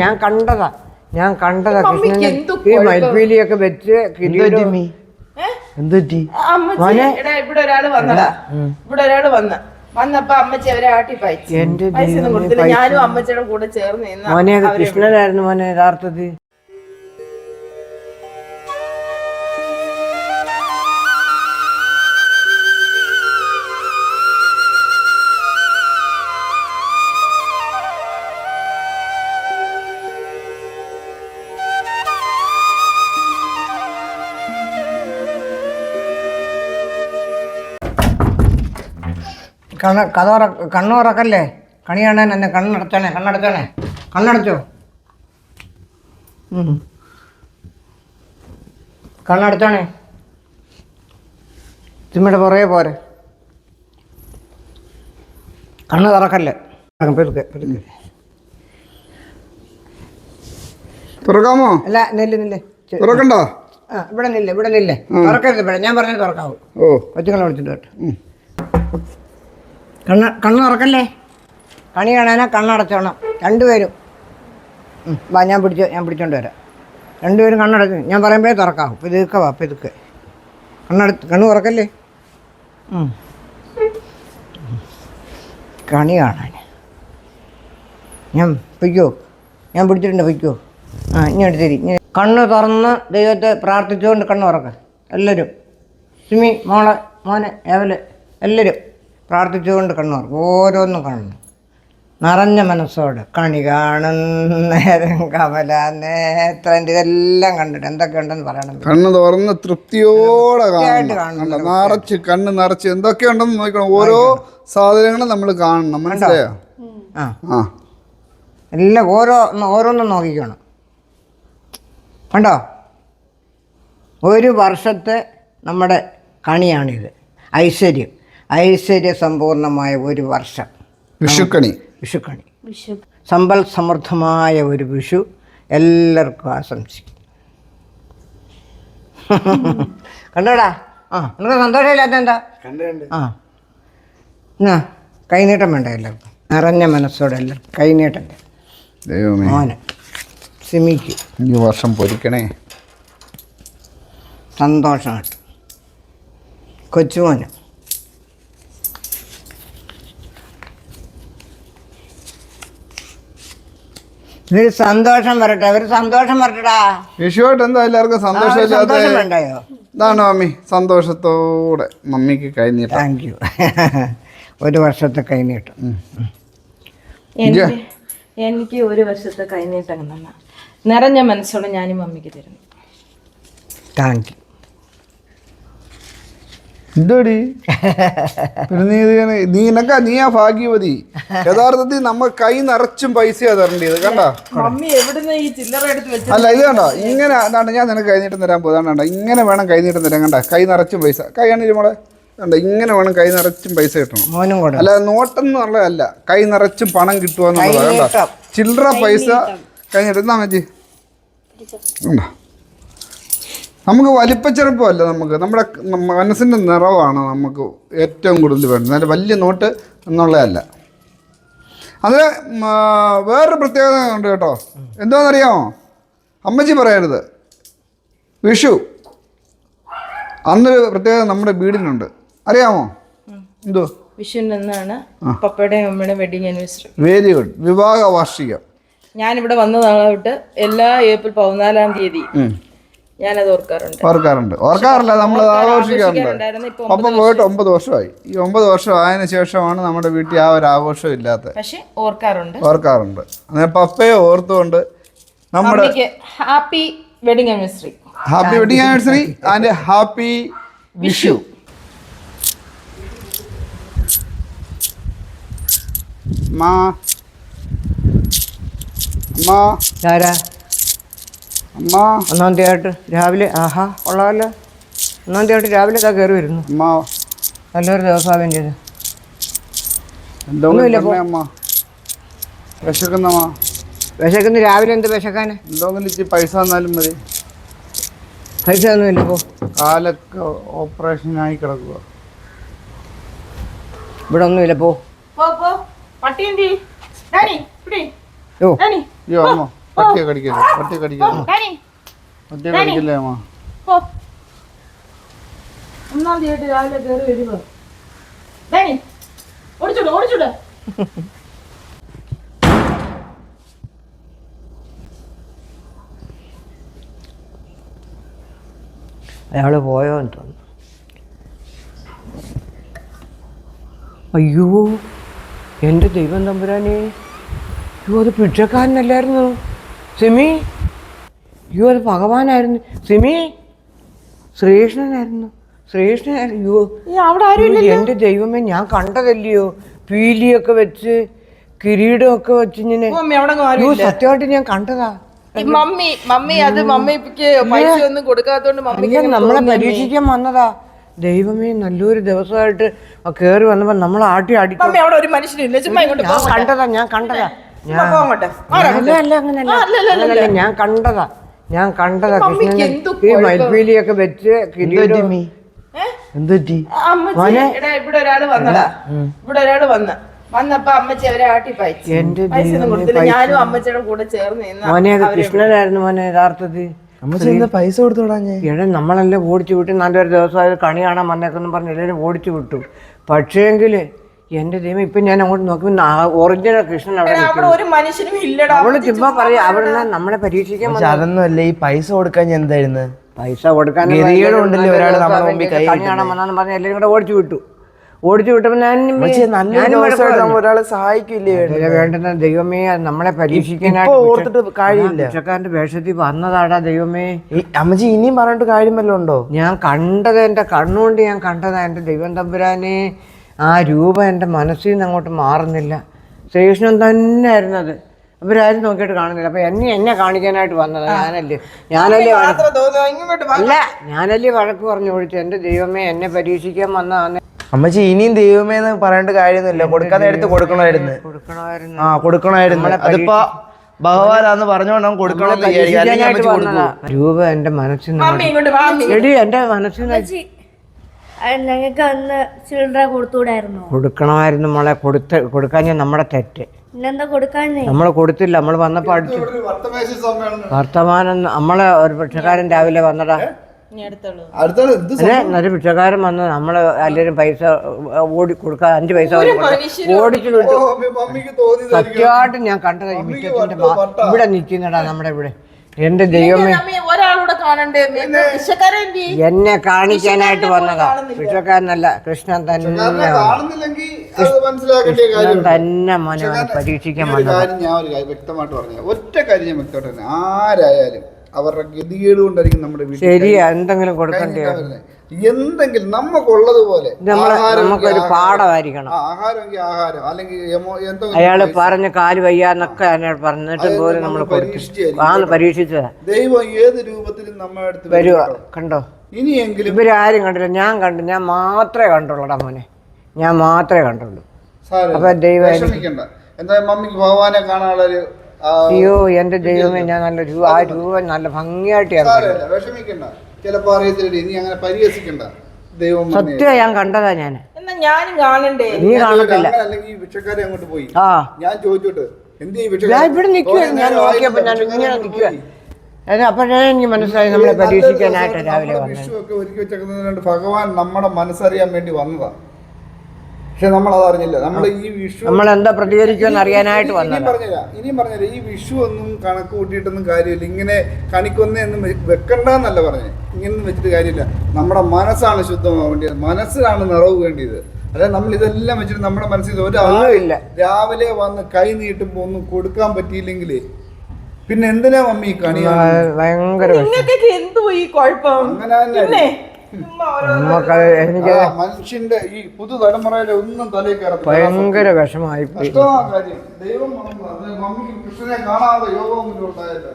ഞാൻ കണ്ടതാ. ഞാൻ കണ്ടതാ മമ്മിക്ക് കൃഷ്ണനെ. ഈ മൽപ്പീലിയൊക്കെ വെച്ച് കിരീടം എന്തുപറ്റി ഇവിടെ ഒരാൾ വന്നതാ. ഇവിടെ ഒരാൾ വന്ന. വന്നപ്പോ അമ്മച്ചി അവരെ ആട്ടി പൈസ. ഞാനും അമ്മച്ചിയുടെ കൂടെ ചേർന്ന് മോനെ അത് കൃഷ്ണനായിരുന്നു മോനെ യഥാർത്ഥത്തിൽ. കണ്ണ കഥോറ കണ്ണു തുറക്കല്ലേ കണി കാണാൻ എന്നെ കണ്ണടച്ചോണേ കണ്ണടച്ചോണേ കണ്ണടച്ചോ. കണ്ണടച്ചോണേ ചുമ്മയുടെ പുറകെ പോരെ. കണ്ണ് തുറക്കല്ലേ? പെരുക്കെ പെരുക്കെ തുറക്കാമോ? അല്ല നെല്ല് നെല്ല്. തുറക്കണ്ടോ തുറക്കണ്ട? ആ ഇവിടെ നില്ല ഇവിടെ നില്ല. തുറക്കരുത് ഇവിടെ ഞാൻ പറഞ്ഞത് തുറക്കാവൂ. ഓ. കൊച്ചുങ്ങളെ വിളിച്ചിട്ട് കേട്ടോ കണ്ണ് കണ്ണ് തുറക്കല്ലേ? കണി കാണാനാ കണ്ണടച്ചോണം രണ്ടുപേരും. വാ ഞാൻ പിടിച്ചോ ഞാൻ പിടിച്ചോണ്ട് വരാം. രണ്ടുപേരും കണ്ണടച്ച് ഞാൻ പറയുമ്പോഴേ തുറക്കാവും. ഇതൊക്കെ വാ ഇതൊക്കെ കണ്ണടച്ച് കണ്ണ് തുറക്കല്ലേ. കണി കാണാൻ ഞാൻ പൊയ്ക്കോ? ഞാൻ പിടിച്ചിട്ടുണ്ട് പൊയ്ക്കോ? ആ ഇങ്ങോട്ട് തരി. ഇങ്ങനെ. കണ്ണ് തുറന്ന് ദൈവത്തെ പ്രാർത്ഥിച്ചുകൊണ്ട് കണ്ണ് തുറക്കാം. എല്ലാവരും സുമി മോളെ മോനെ ഏവൽ. എല്ലാവരും പ്രാർത്ഥിച്ചുകൊണ്ട് കണ്ണുറക്കും ഓരോന്നും കാണണം. നിറഞ്ഞ മനസ്സോട് കണി കാണുന്നേരം കമല നേത്രന്റെ ഇതെല്ലാം കണ്ടിട്ട് എന്തൊക്കെയുണ്ടെന്ന് പറയണം. കണ്ണ് തുറന്ന് തൃപ്തിയോടെ കാണണം? നിറച്ച് കണ്ണ് നിറച്ച് എന്തൊക്കെയുണ്ടെന്ന് നോക്കണം. ഓരോ സാധനങ്ങളും നമ്മൾ കാണണം. മനസ്സിലായോ? ആ. ആ. എല്ലാം ഓരോ ഓരോന്നും നോക്കിക്കണം. കണ്ടോ? ഒരു വർഷത്തെ നമ്മുടെ കണിയാണിത്. ഐശ്വര്യം. ഐശ്വര്യ സമ്പൂർണമായ ഒരു വർഷം. വിഷുക്കണി. വിഷുക്കണി. സമ്പൽ സമൃദ്ധമായ ഒരു വിഷു എല്ലാവർക്കും ആശംസിക്കും കണ്ടോടാ? ആ നിനക്ക് സന്തോഷമില്ലാത്ത എന്താ ആ. എന്നാ കൈനീട്ടം വേണ്ട എല്ലാവർക്കും. നിറഞ്ഞ മനസ്സോടെ എല്ലാവർക്കും. കൈനീട്ടം ദൈവമേ. മോന് സിമിക്ക്. ഈ വർഷം പൊരിക്കണേ. സന്തോഷമായിട്ട് കൊച്ചുമോന്. ഒരു സന്തോഷം വരട്ടെ അവർ സന്തോഷം വരട്ടെടാ. വിഷുവായിട്ട് എന്താ എല്ലാവർക്കും സന്തോഷം ഇതാണ് മമ്മി സന്തോഷത്തോടെ മമ്മിക്ക് കൈനീട്ടം താങ്ക് യു ഒരു വർഷത്തെ കൈനീട്ടം എനിക്ക് എനിക്ക് ഒരു വർഷത്തെ കൈനീട്ടം നിറഞ്ഞ മനസ്സോടെ ഞാനും മമ്മിക്ക് തരുന്നു. താങ്ക് യു എന്തോടി പിന്നെ നീ ഇങ്ങനെ- നീ നിനക്ക നീ ആ ഭാഗ്യവതി യഥാർത്ഥത്തിൽ നമ്മ കൈ നിറച്ചും പൈസയാ തരേണ്ടത് കണ്ടാ? അല്ല ഇത് കണ്ടോ? ഇങ്ങനെ അതാണ് ഞാൻ നിനക്ക് കൈനീട്ടം തരാൻ പോകുന്നത് കണ്ടോ? ഇങ്ങനെ വേണം കൈനീട്ടം തരാൻ കണ്ട? കൈ നിറച്ചും പൈസ. കൈ ആണെങ്കിൽ മോളെ? കണ്ട? ഇങ്ങനെ വേണം കൈ നിറച്ചും പൈസ കിട്ടണം. മോനും കൂടെ അല്ല നോട്ടെന്നുള്ളതല്ല കൈ നിറച്ചും പണം കിട്ടുക എന്നുള്ളതാണ് കണ്ടോ. ചില്ലറ പൈസ കഴിഞ്ഞിട്ട് എന്നാ മതി. ഉണ്ടോ നമുക്ക് വലിപ്പച്ചെറുപ്പമല്ല നമുക്ക്. നമ്മുടെ മനസ്സിന്റെ നിറവാണ് നമുക്ക് ഏറ്റവും കൂടുതൽ വേണ്ടത്. നല്ല വലിയ നോട്ട് എന്നുള്ളതല്ല. അതിൽ വേറൊരു പ്രത്യേകത ഉണ്ട് കേട്ടോ. എന്താണെന്നറിയാമോ അമ്മച്ചി പറയരുത്. വിഷു. അന്നൊരു പ്രത്യേകത നമ്മുടെ വീടിനുണ്ട്. അറിയാമോ? എന്തോ? വിഷുവിന്റെ അന്നാണ് പപ്പയുടെയും അമ്മയുടെ വെഡിങ് ആനിവേഴ്സറി. വെരി ഗുഡ് വിവാഹ വാർഷികം ഞാനിവിടെ വന്നതാണ് തൊട്ട് എല്ലാ ഏപ്രിൽ പതിനാലാം തീയതി. ഞാനത് ഓർക്കാറുണ്ട്. ഓർക്കാറുണ്ട്. ഓർക്കാറില്ല നമ്മൾ ആഘോഷിക്കാറുണ്ട്. അപ്പം പോയിട്ട് ഒമ്പത് വർഷമായി. ഈ ഒമ്പത് വർഷം ആയതിനു ശേഷമാണ് നമ്മുടെ വീട്ടിൽ ആ ഒരു ആഘോഷം ഇല്ലാത്ത പക്ഷെ ഓർക്കാറുണ്ട്. ഓർക്കാറുണ്ട്. അങ്ങനെ പപ്പയെ ഓർത്തുകൊണ്ട് നമ്മുടെ happy wedding anniversary. Happy wedding anniversary and happy Vishu. മാ. മാ. അമ്മ. ഒന്നാം തീയതി രാവിലെ ആഹാ. കൊള്ളാമല്ലോ ഒന്നാം തീയതി രാവിലെ ഇതാ കയറി വരുന്നു. അമ്മ. നല്ലൊരു ദിവസം ചെയ്തു എന്തോ പറഞ്ഞേ അമ്മ? വിശക്കുന്നമ്മ വിശക്കുന്ന. രാവിലെ എന്ത് വിശക്കാന്? എന്തോങ്കിലും ഇച്ചിരി പൈസ തന്നാലും മതി. പൈസ ഒന്നുമില്ല പോ. കാലൊക്കെ ഓപ്പറേഷനായി കിടക്കുക ഇവിടെ ഒന്നുമില്ല പോ. പോ പോ. പട്ടി എന്തി ഡാനി ഡാനി അയ്യോ അമ്മ. പട്ടിയെ കടിക്കല്ലേ? പട്ടിയെ കടിക്കല്ലേ? ഡാനി പട്ടിയെ കടിക്കല്ലേ അമ്മ പോ. ഒന്നാം തീയതി രാവിലെ കയറി വരുമ്പോ ഡാനി ഓടിച്ചോട് ഓടിച്ചോട്. അയാൾ പോയോ എന്ന് തോന്നുന്നു. അയ്യോ എന്റെ ദൈവം തമ്പുരാനെ അയ്യോ അത് പിച്ചക്കാരനല്ലായിരുന്നു? സിമി യു അത് ഭഗവാനായിരുന്നു. സിമി ശ്രീകൃഷ്ണനായിരുന്നു. ശ്രീകൃഷ്ണനായിരുന്നു. അവിടെ ആരും എന്റെ ദൈവമേ ഞാൻ കണ്ടതല്ലയോ? പീലിയൊക്കെ വെച്ച് കിരീടമൊക്കെ വെച്ച് ഇങ്ങനെ. സത്യമായിട്ട് ഞാൻ കണ്ടതാ. മമ്മി മമ്മി അത് മമ്മിക്ക് പൈസ ഒന്നും കൊടുക്കാത്തോണ്ട് നമ്മളെ പരീക്ഷിക്കാൻ വന്നതാ. ദൈവമേ നല്ലൊരു ദിവസമായിട്ട് കേറി വന്നപ്പോ നമ്മൾ ആട്ടി അടിക്കും കണ്ടതാ ഞാൻ കണ്ടതാ. അങ്ങനല്ല. ഞാൻ കണ്ടതാ. ഞാൻ കണ്ടതാ കൃഷ്ണൻ ഈ മയിൽപ്പീലിയൊക്കെ വെച്ച് കിരീടം ഏ? എന്തുപറ്റി അമ്മച്ചി. എടാ ഇവിടെ ഒരാൾ വന്നതാ. ഇവിടെ ഒരാൾ വന്ന. വന്നപ്പോ അമ്മച്ചി അവരെ ആട്ടി പയച്ചു. ഞാനും അമ്മച്ചിയുടെ കൂടെ ചേർന്ന് മോനെ കൃഷ്ണനായിരുന്നു മോനെ യഥാർത്ഥത്തിൽ. പൈസ കൊടുത്തോടാഞ്ഞേ എടാ നമ്മളെല്ലാം ഓടിച്ചു വിട്ടു നല്ലൊരു ദിവസം കണി കാണാൻ വന്നേക്കെന്ന് പറഞ്ഞ് എല്ലാവരും ഓടിച്ചു വിട്ടു. പക്ഷേങ്കിൽ എന്റെ ദൈവം ഇപ്പൊ ഞാൻ അങ്ങോട്ട് നോക്കി ഒറിജിനൽ കൃഷ്ണൻ അവിടെ ഒരു മനുഷ്യനും ഇല്ലടാ. അവൾ ചുമ്മാ പറയാ അവിടെ നമ്മളെ പരീക്ഷിക്കാൻ പക്ഷെ അതൊന്നും അല്ല ഈ പൈസ കൊടുക്കാൻ ഞാൻ എന്തായിരുന്നു പൈസ കൊടുക്കാൻ ഉണ്ടല്ലോ ഒരാൾ നമ്മുടെ മുമ്പിൽ കൈ കണി കാണാൻ വന്നാന്ന് പറഞ്ഞ് എല്ലാവരും കൂടെ ഓടിച്ചു വിട്ടു. ഓടിച്ചു വിട്ടപ്പോൾ ഞാൻ ഒരാളെ സഹായിക്കില്ലേ വേണ്ടുന്ന ദൈവമേ നമ്മളെ പരീക്ഷിക്കാനായിട്ട് ഓർത്തിട്ട് കാര്യമില്ല. ഭിക്ഷക്കാരന്റെ വേഷത്തിൽ വന്നതാടാ ദൈവമേ. ഈ അമ്മച്ചി ഇനിയും പറഞ്ഞിട്ട് കാര്യം വല്ലതും ഉണ്ടോ? ഞാൻ കണ്ടത് എന്റെ കണ്ണുകൊണ്ട് ഞാൻ കണ്ടതാ എന്റെ ദൈവം തമ്പുരാനെ. ആ രൂപം എന്റെ മനസ്സിൽ നിന്ന് അങ്ങോട്ട് മാറുന്നില്ല. ശ്രീകൃഷ്ണൻ തന്നെയായിരുന്നു അത്. അവരാരും നോക്കിയിട്ട് കാണുന്നില്ല. അപ്പൊ എന്നെ എന്നെ കാണിക്കാനായിട്ട് വന്നത്? ഞാനല്ലേ ഞാനല്ലേ അല്ല ഞാനല്ലേ വഴക്ക് പറഞ്ഞു വിളിച്ചു എന്റെ ദൈവമേ എന്നെ പരീക്ഷിക്കാൻ വന്നതാണ് അമ്മച്ചി ഇനിയും ദൈവമേ എന്ന് പറയേണ്ട കാര്യമൊന്നുമില്ല. കൊടുക്കാതെ എടുത്ത് കൊടുക്കണമായിരുന്നു. കൊടുക്കണമായിരുന്നു. ആ കൊടുക്കണമായിരുന്നു. അതിപ്പോ ഭഗവാനാന്ന് പറഞ്ഞോണ്ടാവും കൊടുക്കണമെന്ന് വിചാരിക്കും അല്ലെങ്കിൽ പരീക്ഷിക്കാനായിട്ട് അമ്മച്ചി കൊടുക്കും. രൂപ എന്റെ മനസ്സിൽ നിന്ന് ഇങ്ങോട്ട് വാ എടി എന്റെ മനസ്സിൽ നിന്ന് ഞങ്ങൾക്ക് അന്ന് ചിൽഡ്ര കൊടുത്തുകൂടായിരുന്നോ. കൊടുക്കണമായിരുന്നു മോളെ കൊടുത്ത് കൊടുക്കാൻ നമ്മടെ തെറ്റ്. പിന്നെന്താ കൊടുക്കാഞ്ഞേ? നമ്മൾ കൊടുത്തില്ല നമ്മൾ വന്നപ്പോൾ അടിച്ചു. വർത്തമാനം നമ്മളെ ഒരു ഭിക്ഷക്കാരൻ രാവിലെ വന്നടാ ഒരു ഭിക്ഷക്കാരൻ വന്ന് നമ്മൾ എല്ലാവരും പൈസ ഓടി കൊടുക്കാൻ അഞ്ച് പൈസ ഓടിച്ചു വിട്ടു. സത്യമായിട്ട് ഞാൻ കണ്ടത് ഈ മുറ്റത്തിന്റെ ഇവിടെ നിൽക്കുന്നടാ നമ്മുടെ ഇവിടെ. എന്റെ ദൈവമേ. കാണണ്ടേ? എന്നെ കാണിക്കാനായിട്ട് വന്നതാ. വിഷക്കാരനല്ല കൃഷ്ണൻ തന്നെ കൃഷ്ണൻ തന്നെ മോനെ പരീക്ഷിക്കാൻ ഞാൻ ഒരു കാര്യം വ്യക്തമായിട്ട് പറഞ്ഞു ഒറ്റ കാര്യം ഞാൻ വ്യക്തമായിട്ട് ആരായാലും അവരുടെ ഗതികേട് കൊണ്ടായിരിക്കും നമ്മുടെ ശരിയാ എന്തെങ്കിലും കൊടുക്കണ്ടേ. എന്തെങ്കിലും നമുക്കുള്ളതുപോലെ നമുക്കൊരു പാഠമായിരിക്കണം. ആഹാരമെങ്കിൽ ആഹാരം അല്ലെങ്കിൽ അയാൾ പറഞ്ഞ കാൽ വയ്യാന്നൊക്കെ അയാൾ പറഞ്ഞിട്ട് പോലും നമ്മൾ ആന്ന് പരീക്ഷിച്ചതാ. ദൈവം ഏത് രൂപത്തിലും നമ്മുടെ അടുത്ത് വരും വരുവാ കണ്ടോ? ഇനിയെങ്കിലും ഇവരാരും കണ്ടില്ല. ഞാൻ കണ്ടു ഞാൻ മാത്രമേ കണ്ടുള്ളൂടാ മോനെ. ഞാൻ മാത്രമേ കണ്ടുള്ളൂ. അപ്പൊ ദൈവം എന്തായാലും മമ്മിക്ക് ഭഗവാനെ കാണാനുള്ളൊരു ആ, അയ്യോ എന്റെ ദൈവമേ ഞാൻ നല്ല രൂപ ആ രൂപ നല്ല ഭംഗിയായിട്ട് ഞാൻ വിഷമിക്കണ്ട. ചിലപ്പോ അറിയത്തില്ല. ഇനി അങ്ങനെ പരിഹസിക്കണ്ട. ദൈവം സത്യം ഞാൻ കണ്ടതാ ഞാൻ എന്നാ ഞാനും കാണണ്ടേ? നീ കാണത്തില്ല. അല്ലെങ്കിൽ ഈ ഭിക്ഷക്കാരെ അങ്ങോട്ട് പോയി. ആ. ഞാൻ ചോദിച്ചോട്ട് എന്ത് ഈ ഞാൻ? ഇവിടെ ഞാൻ നോക്കിയപ്പോൾ ഞാൻ ഇങ്ങനെ നിൽക്കുക. അപ്പോഴേ എനിക്ക് മനസ്സിലായി നമ്മളെ പരീക്ഷിക്കാനായിട്ട് രാവിലെ നമ്മുടെ വന്നത്. ഒരുക്കി ഭഗവാൻ നമ്മുടെ മനസ്സറിയാൻ വേണ്ടി വന്നതാ. പക്ഷെ നമ്മൾ അതറിഞ്ഞില്ല നമ്മൾ ഈ വിഷു നമ്മൾ എന്താ പ്രതികരിക്കുമെന്ന് അറിയാനായിട്ട് ഇനി- ഇനി വന്നത്. പറഞ്ഞുതരാ. ഇനിയും പറഞ്ഞില്ല ഈ വിഷു ഒന്നും കണക്ക് കൂട്ടിയിട്ടൊന്നും കാര്യമില്ല. ഇങ്ങനെ കണിക്കൊന്നൊന്നും വെക്കണ്ടെന്നല്ല പറഞ്ഞത്. ഇങ്ങനെ വെച്ചിട്ട് കാര്യമില്ല. നമ്മുടെ മനസ്സാണ് ശുദ്ധമാവേണ്ടത്. മനസ്സിലാണ് നിറവ് വേണ്ടിയത്. അതായത് നമ്മൾ ഇതെല്ലാം വെച്ചിട്ട് നമ്മുടെ മനസ്സിൽ ഒരാളില്ല ഒന്നുമില്ല. രാവിലെ വന്ന് കൈ നീട്ടുമ്പോൾ ഒന്നും കൊടുക്കാൻ പറ്റിയില്ലെങ്കിൽ പിന്നെ എന്തിനാ മമ്മി കണിയാ കണി ഭയങ്കര വിഷമം. നിങ്ങൾക്കൊക്കെ എന്തോ ഈ കുഴപ്പം? അങ്ങനെ തന്നെ പിന്നെ എനിക്ക് മനുഷ്യന്റെ ഈ പുതുതലമുറയിലെ ഒന്നും തലയിൽ കയറത്തില്ല. ഭയങ്കര വിഷമായി ദൈവം മമ്മിക്ക് കൃഷ്ണനെ കാണാതെ യോഗമൊന്നും ഉണ്ടായില്ല.